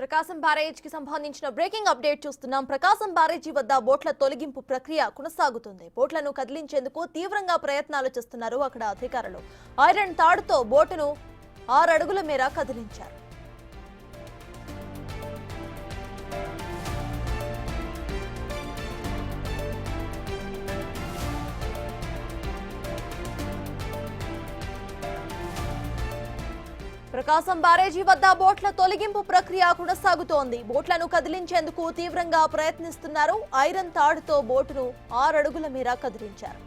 ప్రకాశం బ్యారేజ్కి సంబంధించిన breaking update చూస్తున్నాం. ప్రకాశం బ్యారేజీ వద్ద బోట్ల తొలగింపు ప్రక్రియ కొనసాగుతుంది. బోట్లను కదిలించేందుకు తీవ్రంగా ప్రయత్నాలు చేస్తున్నారు అక్కడ అధికారులు. ఐరన్ తాడుతో బోటును ఆరు అడుగుల మేర కదిలించారు. ప్రకాశం బ్యారేజీ వద్ద బోట్ల తొలగింపు ప్రక్రియ కొనసాగుతోంది. బోట్లను కదిలించేందుకు తీవ్రంగా ప్రయత్నిస్తున్నారు. ఐరన్ తాడుతో బోటును ఆరు అడుగుల మేర కదిలించారు.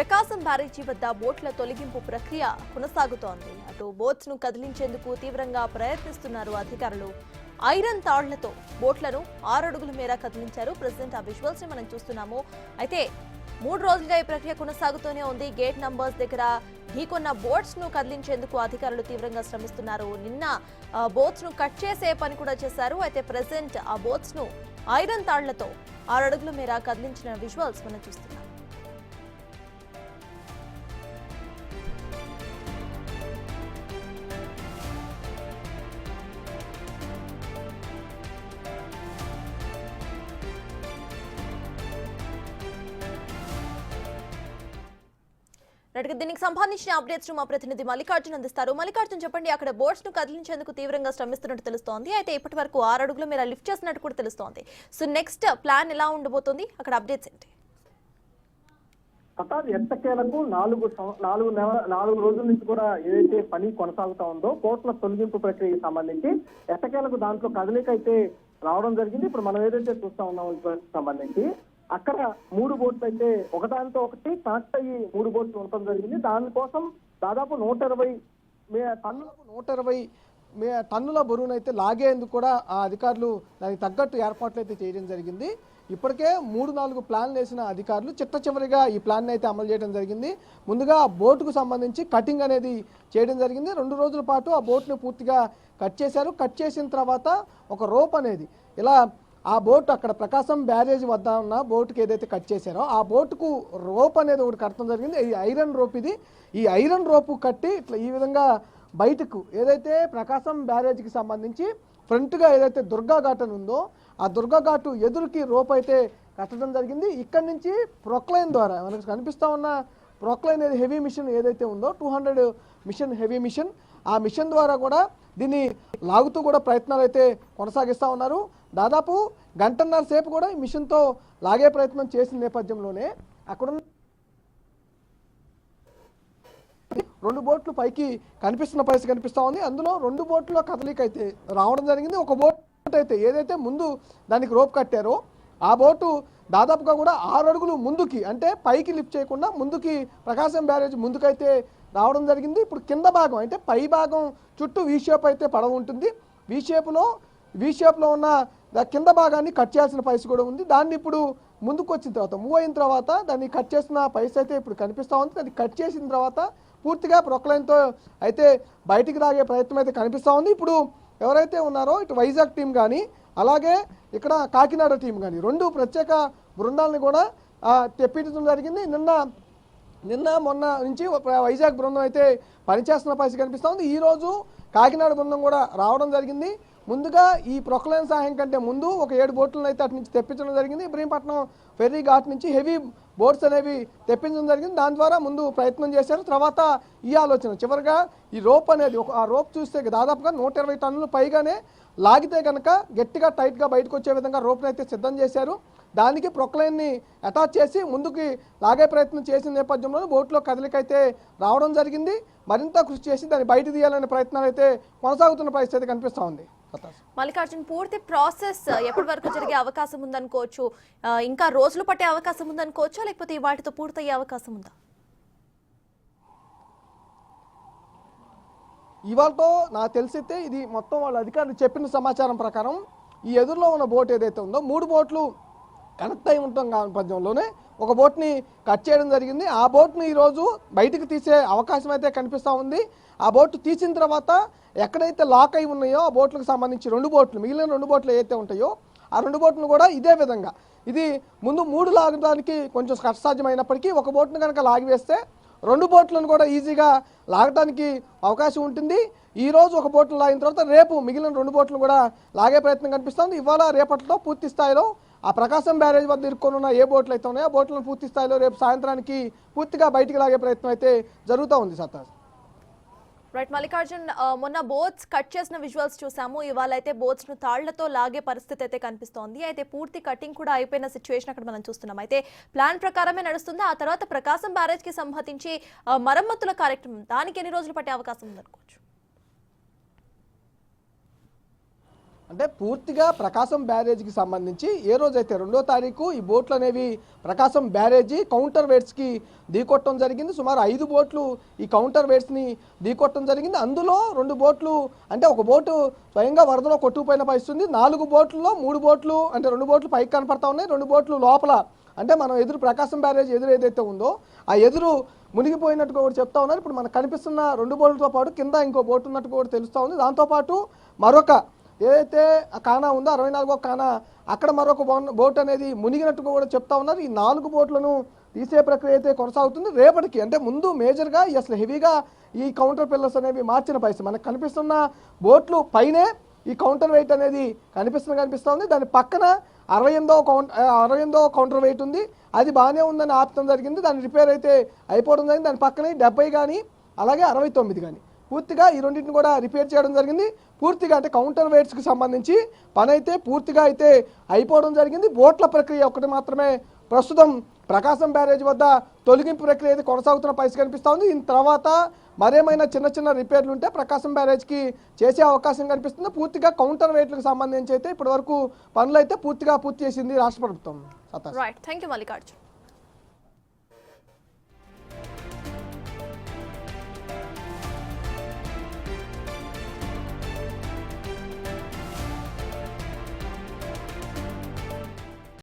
ప్రకాశం బ్యారేజీ వద్ద బోట్ల తొలగింపు ప్రక్రియ కొనసాగుతోంది. అటు బోట్స్ను కదిలించేందుకు తీవ్రంగా ప్రయత్నిస్తున్నారు అధికారులు. ఐరన్ తాళ్ళతో బోట్లను ఆరు అడుగుల మేర కదిలించారు. ప్రెసిడెంట్ ఆ విజువల్స్ని మనం చూస్తున్నాము. అయితే మూడు రోజులుగా ఈ ప్రక్రియ కొనసాగుతూనే ఉంది. గేట్ నంబర్స్ దగ్గర ఢీకొన్న బోట్స్ను కదిలించేందుకు అధికారులు తీవ్రంగా శ్రమిస్తున్నారు. నిన్న బోట్స్ను కట్ చేసే పని కూడా చేశారు. అయితే ప్రెసెంట్ ఆ బోట్స్ను ఐరన్ తాళ్ళతో ఆరు అడుగుల మేర కదిలించిన విజువల్స్ మనం చూస్తున్నాం రైట్గా దీనికి సంబంధించిన అప్డేట్స్ మా ప్రతినిధి మల్లికార్జున్ అందిస్తారు. మల్లికార్జున్ చెప్పండి అక్కడ బోట్స్ను కదిలించేందుకు తీవ్రంగా శ్రమిస్తున్నట్టు తెలుస్తోంది. అయితే ఇప్పటి వరకు ఆరు అడుగులు మీరు లిఫ్ట్ చేసినట్టు కూడా తెలుస్తోంది. సో నెక్స్ట్ ప్లాన్ ఎలా ఉండబోతుంది? అక్కడ అప్డేట్స్ ఏంటి? ప్రతాప్ ఎట్టకేలకు నాలుగు నాలుగు నెల- నాలుగు రోజుల నుంచి కూడా ఏదైతే పని కొనసాగుతా ఉందో కోట్ల తొలగింపు ప్రక్రియకి సంబంధించి ఎట్టకేలకు దాంట్లో కదలిక అయితే రావడం జరిగింది. ఇప్పుడు మనం ఏదైతే చూస్తా ఉన్నాం సంబంధించి అక్కడ మూడు బోట్లు అయితే ఒకదానితో ఒకటి కనెక్ట్ అయ్యి మూడు బోట్లు ఉండటం జరిగింది. దానికోసం దాదాపు నూట ఇరవై మే- టన్నులకు నూట ఇరవై మే టన్నుల బరువును అయితే లాగేందుకు కూడా ఆ అధికారులు దానికి తగ్గట్టు ఏర్పాట్లు అయితే చేయడం జరిగింది. ఇప్పటికే మూడు నాలుగు ప్లాన్లు వేసిన అధికారులు చిట్ట చివరిగా ఈ ప్లాన్ అయితే అమలు చేయడం జరిగింది. ముందుగా ఆ బోటుకు సంబంధించి కటింగ్ అనేది చేయడం జరిగింది. రెండు రోజుల పాటు ఆ బోట్ని పూర్తిగా కట్ చేశారు. కట్ చేసిన తర్వాత ఒక రోప్ అనేది ఇలా ఆ బోట్ అక్కడ ప్రకాశం బ్యారేజ్ వద్ద ఉన్న బోటుకి ఏదైతే కట్ చేశారో ఆ బోటుకు రోప్ అనేది ఒకటి కట్టడం జరిగింది. ఈ ఐరన్ రోప్ ఇది. ఈ ఐరన్ రోపు కట్టి ఇట్లా ఈ విధంగా బయటకు ఏదైతే ప్రకాశం బ్యారేజ్కి సంబంధించి ఫ్రంట్గా ఏదైతే దుర్గా ఘాట్ అని ఉందో ఆ దుర్గా ఘాటు ఎదురుకి రోప్ అయితే కట్టడం జరిగింది. ఇక్కడి నుంచి ప్రొక్లైన్ ద్వారా మనకు కనిపిస్తా ఉన్న ప్రొక్లైన్ అనేది హెవీ మిషన్ ఏదైతే ఉందో two hundred machine heavy machine ఆ మిషన్ ద్వారా కూడా దీన్ని లాగుతూ కూడా ప్రయత్నాలు అయితే కొనసాగిస్తూ ఉన్నారు. దాదాపు గంటన్నర సేపు కూడా ఈ మిషన్తో లాగే ప్రయత్నం చేసిన నేపథ్యంలోనే అక్కడున్న రెండు బోట్లు పైకి కనిపిస్తున్న పరిస్థితి కనిపిస్తూ ఉంది. అందులో రెండు బోట్ల కదలిక అయితే రావడం జరిగింది. ఒక బోట్ అయితే ఏదైతే ముందు దానికి రోప్ కట్టారో ఆ బోటు దాదాపుగా కూడా ఆరు అడుగులు ముందుకి అంటే పైకి లిఫ్ట్ చేయకుండా ముందుకి ప్రకాశం బ్యారేజ్ ముందుకైతే రావడం జరిగింది. ఇప్పుడు కింద భాగం అంటే పై భాగం చుట్టూ వీ షేప్ అయితే పడవ ఉంటుంది. వీ షేప్లో వీ షేప్లో ఉన్న దా కింద భాగాన్ని కట్ చేయాల్సిన పైస్ కూడా ఉంది. దాన్ని ఇప్పుడు ముందుకు వచ్చిన తర్వాత మూవ్ అయిన తర్వాత దాన్ని కట్ చేసిన పైస్ అయితే ఇప్పుడు కనిపిస్తూ ఉంది. దాన్ని కట్ చేసిన తర్వాత పూర్తిగా ప్రొక్లైన్తో అయితే బయటికి రాగే ప్రయత్నం అయితే కనిపిస్తూ ఉంది. ఇప్పుడు ఎవరైతే ఉన్నారో ఇటు వైజాగ్ టీం కానీ అలాగే ఇక్కడ కాకినాడ టీం కానీ రెండు ప్రత్యేక బృందాలను కూడా తెప్పించడం జరిగింది. నిన్న నిన్న మొన్న నుంచి వైజాగ్ బృందం అయితే పనిచేస్తున్న పరిస్థితి కనిపిస్తూ ఉంది. ఈరోజు కాకినాడ బృందం కూడా రావడం జరిగింది. ముందుగా ఈ ప్రొక్లైన్ సహాయం కంటే ముందు ఒక ఏడు బోట్లను అయితే అటు నుంచి తెప్పించడం జరిగింది. ఇబ్రహీంపట్నం ఫెర్రీ ఘాట్ నుంచి హెవీ బోట్స్ అనేవి తెప్పించడం జరిగింది. దాని ద్వారా ముందు ప్రయత్నం చేశారు. తర్వాత ఈ ఆలోచన చివరిగా ఈ రోప్ అనేది ఒక ఆ రోప్ చూస్తే దాదాపుగా నూట ఇరవై టన్నులు పైగానే లాగితే కనుక గట్టిగా టైట్గా బయటకు వచ్చే విధంగా రోప్ని అయితే సిద్ధం చేశారు. దానికి ప్రొక్లైన్ని అటాచ్ చేసి ముందుకి లాగే ప్రయత్నం చేసిన నేపథ్యంలో బోట్లో కదలికైతే రావడం జరిగింది. మరింత కృషి చేసి దాన్ని బయట తీయాలనే ప్రయత్నాలు అయితే కొనసాగుతున్న పరిస్థితి కనిపిస్తూ ఉంది. మల్లికార్జున్ పూర్తి ప్రాసెస్ ఎప్పటి వరకు జరిగే అవకాశం ఉందనుకోవచ్చు? ఇంకా రోజులు పట్టే అవకాశం ఉందనుకోవచ్చా? లేకపోతే వాటితో పూర్తయ్యే అవకాశం ఉందా? ఇవాళతో నాకు తెలిసితే ఇది మొత్తం వాళ్ళ అధికారులు చెప్పిన సమాచారం ప్రకారం ఈ ఎదురులో ఉన్న బోట్ ఏదైతే ఉందో మూడు బోట్లు కనెక్ట్ అయి ఉంటాం నేపథ్యంలోనే ఒక బోట్ని కట్ చేయడం జరిగింది. ఆ బోట్ని ఈరోజు బయటకు తీసే అవకాశం అయితే కనిపిస్తూ ఉంది. ఆ బోట్ తీసిన తర్వాత ఎక్కడైతే లాక్ అయి ఉన్నాయో ఆ బోట్లకు సంబంధించి రెండు బోట్లు మిగిలిన రెండు బోట్లు ఏవైతే ఉంటాయో ఆ రెండు బోట్లు కూడా ఇదే విధంగా. ఇది ముందు మూడు లాగడానికి కొంచెం కష్టసాధ్యమైనప్పటికీ ఒక బోట్ను కనుక లాగివేస్తే రెండు బోట్లను కూడా ఈజీగా లాగడానికి అవకాశం ఉంటుంది. ఈ రోజు ఒక బోట్ను లాగిన తర్వాత రేపు మిగిలిన రెండు బోట్లను కూడా లాగే ప్రయత్నం కనిపిస్తుంది. ఇవాళ రేపటిలో పూర్తి స్థాయిలో ఆ ప్రకాశం బ్యారేజ్ వద్ద ఇరుక్కొని ఉన్న ఏ బోట్లు అయితే ఉన్నాయో ఆ బోట్లను పూర్తి స్థాయిలో రేపు సాయంత్రానికి పూర్తిగా బయటికి లాగే ప్రయత్నం అయితే జరుగుతూ ఉంది సత్తా రైట్ మల్లికార్జున్ మొన్న బోట్స్ కట్ చేసిన విజువల్స్ చూసాము. ఇవాళ అయితే బోట్స్ను తాళ్ళతో లాగే పరిస్థితి అయితే కనిపిస్తోంది. అయితే పూర్తి కటింగ్ కూడా అయిపోయిన సిచ్యువేషన్ అక్కడ మనం చూస్తున్నాం. అయితే ప్లాన్ ప్రకారమే నడుస్తుంది. ఆ తర్వాత ప్రకాశం బ్యారేజ్కి సంబంధించి మరమ్మతుల కార్యక్రమం దానికి ఎన్ని రోజులు పట్టే అవకాశం ఉందనుకోవచ్చు? అంటే పూర్తిగా ప్రకాశం బ్యారేజ్కి సంబంధించి ఏ రోజైతే రెండో తారీఖు ఈ బోట్లు అనేవి ప్రకాశం బ్యారేజీ కౌంటర్ వెయిట్స్కి ఢీకొట్టడం జరిగింది. సుమారు ఐదు బోట్లు ఈ కౌంటర్ వెయిట్స్ని ఢీకొట్టడం జరిగింది. అందులో రెండు బోట్లు అంటే ఒక బోటు స్వయంగా వరదలో కొట్టుకుపోయిన పరిస్థితుంది. నాలుగు బోట్లలో మూడు బోట్లు అంటే రెండు బోట్లు పైకి కనపడతా ఉన్నాయి. రెండు బోట్లు లోపల అంటే మనం ఎదురు ప్రకాశం బ్యారేజ్ ఎదురు ఏదైతే ఉందో ఆ ఎదురు మునిగిపోయినట్టుగా కూడా చెప్తా ఉన్నారు. ఇప్పుడు మనకు కనిపిస్తున్న రెండు బోట్లతో పాటు కింద ఇంకో బోట్ ఉన్నట్టు కూడా తెలుస్తూ ఉంది. దాంతోపాటు మరొక ఏదైతే ఆ కానా ఉందో అరవై నాలుగో కానా అక్కడ మరొక బోట్ అనేది మునిగినట్టుగా కూడా చెప్తా ఉన్నారు. ఈ నాలుగు బోట్లను తీసే ప్రక్రియ అయితే కొనసాగుతుంది. రేపటికి అంటే ముందు మేజర్గా ఈ అసలు హెవీగా ఈ కౌంటర్ పిల్లర్స్ అనేవి మార్చిన పరిస్థితి. మనకు కనిపిస్తున్న బోట్లు పైనే ఈ కౌంటర్ వెయిట్ అనేది కనిపిస్తుంది కనిపిస్తూ ఉంది. దాని పక్కన అరవై ఎనిమిదో కౌంట అరవై ఎనిమిదో కౌంటర్ వెయిట్ ఉంది. అది బాగానే ఉందని ఆపడం జరిగింది. దాని రిపేర్ అయితే అయిపోవడం జరిగింది. దాని పక్కనే డెబ్బై కానీ అలాగే అరవై తొమ్మిది కానీ పూర్తిగా ఈ రెండింటిని కూడా రిపేర్ చేయడం జరిగింది. పూర్తిగా అంటే కౌంటర్ వెయిట్స్కి సంబంధించి పని అయితే పూర్తిగా అయితే అయిపోవడం జరిగింది. బోట్ల ప్రక్రియ ఒకటి మాత్రమే ప్రస్తుతం ప్రకాశం బ్యారేజ్ వద్ద తొలగింపు ప్రక్రియ అయితే కొనసాగుతున్న పరిస్థితి కనిపిస్తూ ఉంది. దీని తర్వాత మరేమైనా చిన్న చిన్న రిపేర్లు ఉంటే ప్రకాశం బ్యారేజ్కి చేసే అవకాశం కనిపిస్తుంది. పూర్తిగా కౌంటర్ వెయిట్లకు సంబంధించి అయితే ఇప్పటివరకు పనులు అయితే పూర్తిగా పూర్తి చేసింది రాష్ట్ర ప్రభుత్వం. Right thank you Mallikarjun